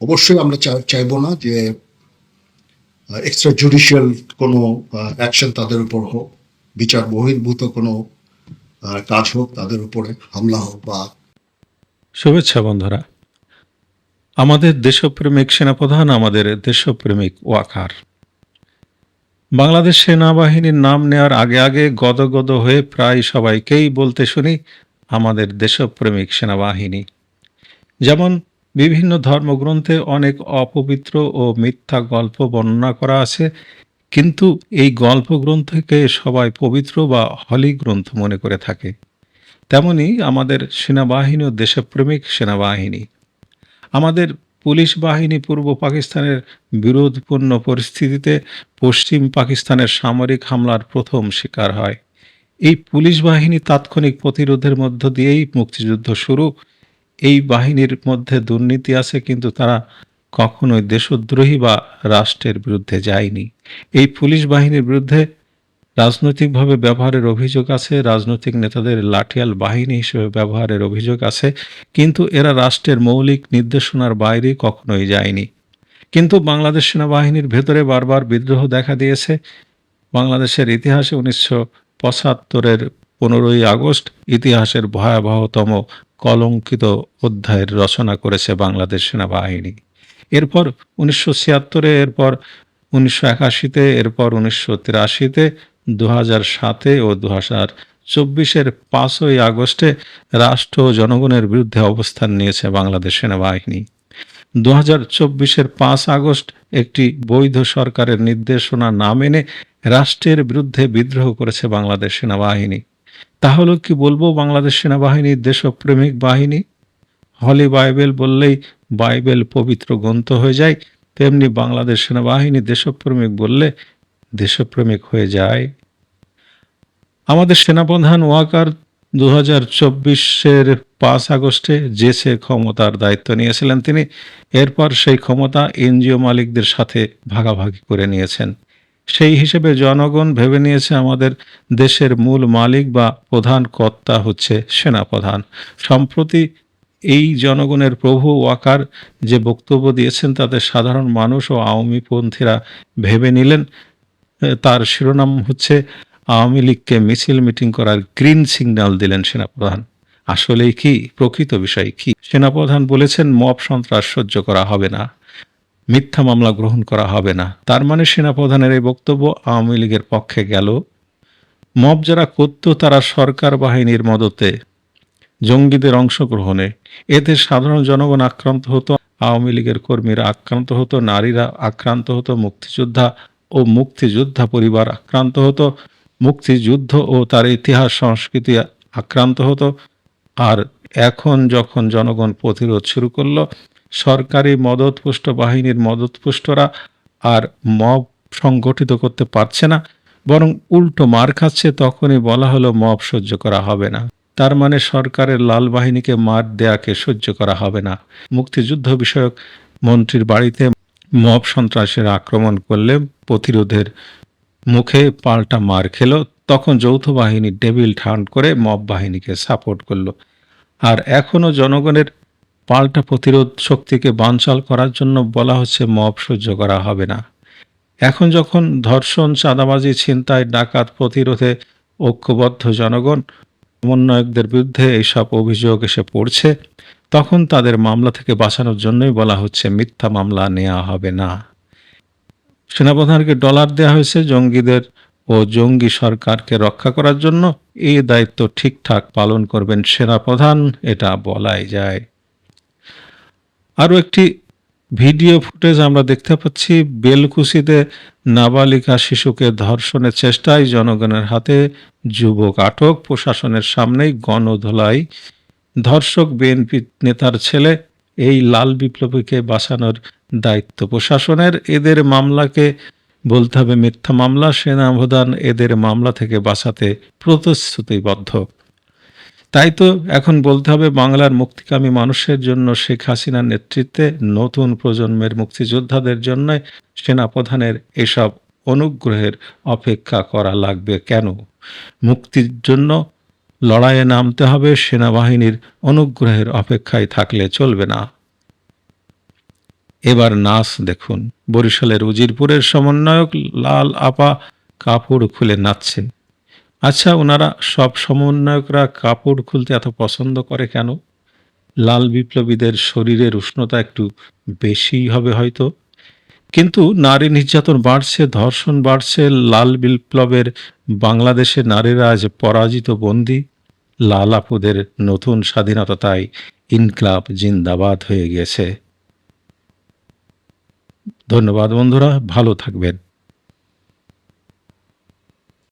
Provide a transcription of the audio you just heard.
অবশ্যই আমরা চাইব না যে এক্সট্রা জুডিশিয়াল কোনো অ্যাকশন তাদের উপর হোক, বিচার বহির্ভূত কোনো কাজ হোক, তাদের উপরে হামলা হোক বা শুভেচ্ছা বন্ধুরা। আমাদের দেশপ্রেমিক সেনাপ্রধান আমাদের দেশপ্রেমিক ওয়াকার। বাংলাদেশ সেনাবাহিনীর নাম নেওয়ার আগে আগে গদগদ হয়ে প্রায় সবাইকেই বলতে শুনি আমাদের দেশপ্রেমিক সেনাবাহিনী। যেমন বিভিন্ন ধর্মগ্রন্থে অনেক অপবিত্র ও মিথ্যা গল্প বর্ণনা করা আছে, কিন্তু এই গল্প গ্রন্থকে সবাই পবিত্র বা হলি গ্রন্থ মনে করে থাকে। তেমনি আমাদের সেনাবাহিনী ও দেশপ্রেমিক সেনাবাহিনী। আমাদের পুলিশ বাহিনী পূর্ব পাকিস্তানের বিরোধপূর্ণ পরিস্থিতিতে পশ্চিম পাকিস্তানের সামরিক হামলার প্রথম শিকার হয়। এই পুলিশ বাহিনী তাৎক্ষণিক প্রতিরোধের মধ্য দিয়েই মুক্তিযুদ্ধ শুরু এই বাহিনীর মধ্যে দুর্নীতি আছে, কিন্তু তারা কখনোই দেশদ্রোহী বা রাষ্ট্রের বিরুদ্ধে যায়নি। এই পুলিশ বাহিনীর বিরুদ্ধে রাজনৈতিকভাবে ব্যবহারের অভিযোগ আছে, রাজনৈতিক নেতাদের লাঠিয়াল বাহিনী হিসেবে ব্যবহারের অভিযোগ আছে, কিন্তু এরা রাষ্ট্রের মৌলিক নির্দেশনার বাইরে কখনোই যায়নি। কিন্তু বাংলাদেশ সেনাবাহিনীর ভেতরে বারবার বিদ্রোহ দেখা দিয়েছে। বাংলাদেশের ইতিহাসে উনিশশো পঁচাত্তরের পনেরোই আগস্ট ইতিহাসের ভয়াবহতম কলঙ্কিত অধ্যায়ের রচনা করেছে বাংলাদেশ সেনাবাহিনী। এরপর উনিশশো ছিয়াত্তরে, এরপর উনিশশো একাশিতে, এরপর উনিশশো তিরাশিতে দু হাজার সাতে ও দু হাজার চব্বিশের পাঁচই আগস্টে রাষ্ট্র ও জনগণের বিরুদ্ধে অবস্থান নিয়েছে বাংলাদেশ সেনাবাহিনী। দু হাজার চব্বিশের পাঁচ আগস্ট একটি বৈধ সরকারের নির্দেশনা না মেনে রাষ্ট্রের বিরুদ্ধে বিদ্রোহ করেছে বাংলাদেশ সেনাবাহিনী। তাহলে কি বলব, বাংলাদেশ সেনাবাহিনীর দেশপ্রেমিক বাহিনী? হলি বাইবেল বললেই বাইবেল পবিত্র গ্রন্থ হয়ে যায়, তেমনি বাংলাদেশ সেনাবাহিনী দেশপ্রেমিক বললে দেশপ্রেমিক হয়ে যায়। আমাদের সেনাপ্রধান ওয়াকার দু হাজার চব্বিশের পাঁচ আগস্টে জেসে ক্ষমতার দায়িত্ব নিয়েছিলেন তিনি, এরপর সেই ক্ষমতা এনজিও মালিকদের সাথে ভাগাভাগি করে নিয়েছেন। সেই হিসেবে জনগণ ভেবে নিয়েছে আমাদের দেশের মূল মালিক বা প্রধান কর্তা হচ্ছে সেনাপ্রধান। সম্প্রতি এই জনগণের প্রভু ওয়াকার যে বক্তব্য দিয়েছেন, তাতে সাধারণ মানুষ ও আওয়ামীপন্থীরা ভেবে নিলেন। তার শিরোনাম হচ্ছে, আওয়ামী লীগকে মিছিল মিটিং করার গ্রিন সিগন্যাল দিলেন সেনাপ্রধান। আসলেই কি? প্রকৃত বিষয় কি? সেনাপ্রধান বলেছেন, মব সন্ত্রাস সহ্য করা হবে না। মিথ্যা মামলা গ্রহণ করা হবে না। তার মানে সেনাপ্রধানের এই বক্তব্য আওয়ামী লীগের পক্ষে গেল। মব যারা করত, তারা সরকার বাহিনীর মদতে, জঙ্গিদের অংশগ্রহণে। এতে সাধারণ জনগণ আক্রান্ত হতো, আওয়ামী লীগের কর্মীরা আক্রান্ত হতো, নারীরা আক্রান্ত হতো, মুক্তিযোদ্ধা ও মুক্তিযোদ্ধা পরিবার আক্রান্ত হতো, মুক্তিযুদ্ধ ও তার ইতিহাস, সংস্কৃতি আক্রান্ত হতো। আর এখন যখন জনগণ প্রতিরোধ শুরু করল সরকারি মদতপুষ্ট বাহিনীর মদতপুষ্টরা আর মব সংগঠিত করতে পারছে না, বরং উল্টো মার খাচ্ছে, তখনই বলা হলো মব সহ্য করা হবে না। তার মানে সরকারের লাল বাহিনীকে মার দেয়াকে সহ্য করা হবে না। মুক্তিযুদ্ধ বিষয়ক মন্ত্রীর বাড়িতে মব সন্ত্রাসের আক্রমণ করলে প্রতিরোধের মুখে পাল্টা মার খেলো, তখন যৌথ বাহিনী ডেভিল ঠান্ড করে মব বাহিনীকে সাপোর্ট করল। আর এখনও জনগণের পাল্টা প্রতিরোধ শক্তিকে বানচাল করার জন্য বলা হচ্ছে মব সহ্য করা হবে না। এখন যখন ধর্ষণ, চাঁদাবাজি, ছিনতাই, ডাকাত প্রতিরোধে ঐক্যবদ্ধ জনগণ, সমন্বয়কদের বিরুদ্ধে এইসব অভিযোগ এসে পড়ছে, তখন তাদের মামলা থেকে বাঁচানোর জন্যই বলা হচ্ছে মিথ্যা মামলা নেওয়া হবে না। সেনাপ্রধানকে ডলার দেওয়া হয়েছে জঙ্গিদের ও জঙ্গি সরকারকে রক্ষা করার জন্য। এই দায়িত্ব ঠিকঠাক পালন করবেন সেনাপ্রধান, এটা বলাই যায়। আরও একটি ভিডিও ফুটেজ আমরা দেখতে পাচ্ছি। বেলকুচিতে নাবালিকা শিশুকে ধর্ষণের চেষ্টায় জনগণের হাতে যুবক আটক। প্রশাসনের সামনেই গণধোলাই। ধর্ষক বিএনপি নেতার ছেলে এই লাল বিপ্লবীকে বাঁচানোর দায়িত্ব প্রশাসনের। এদের মামলাকে বলতে হবে মিথ্যা মামলা। সেনাপ্রধান এদের মামলা থেকে বাঁচাতে প্রতিশ্রুতিবদ্ধ। তাই তো এখন বলতে হবে বাংলার মুক্তিকামী মানুষের জন্য শেখ হাসিনার নেতৃত্বে নতুন প্রজন্মের মুক্তিযোদ্ধাদের জন্য সেনাপ্রধানের এসব অনুগ্রহের অপেক্ষা করা লাগবে কেন? মুক্তির জন্য লড়াইয়ে নামতে হবে, সেনাবাহিনীর অনুগ্রহের অপেক্ষায় থাকলে চলবে না। এবার নাচ দেখুন। বরিশালের উজিরপুরের সমন্বয়ক লাল আপা কাপড় খুলে নাচছে আচ্ছা ওনারা সব সমন্বয়করা কাপড় খুলতে এত পছন্দ করে কেন? লাল বিপ্লবীদের শরীরের উষ্ণতা একটু বেশিই হবে হয়তো। কিন্তু নারী নির্যাতন বাড়ছে, ধর্ষণ বাড়ছে, লাল বিপ্লবের বাংলাদেশে নারীরা আজ পরাজিত বন্দী। লাল আপুদের নতুন স্বাধীনতা তাই ইনকলাব জিন্দাবাদ হয়ে গেছে। ধন্যবাদ বন্ধুরা, ভালো থাকবেন।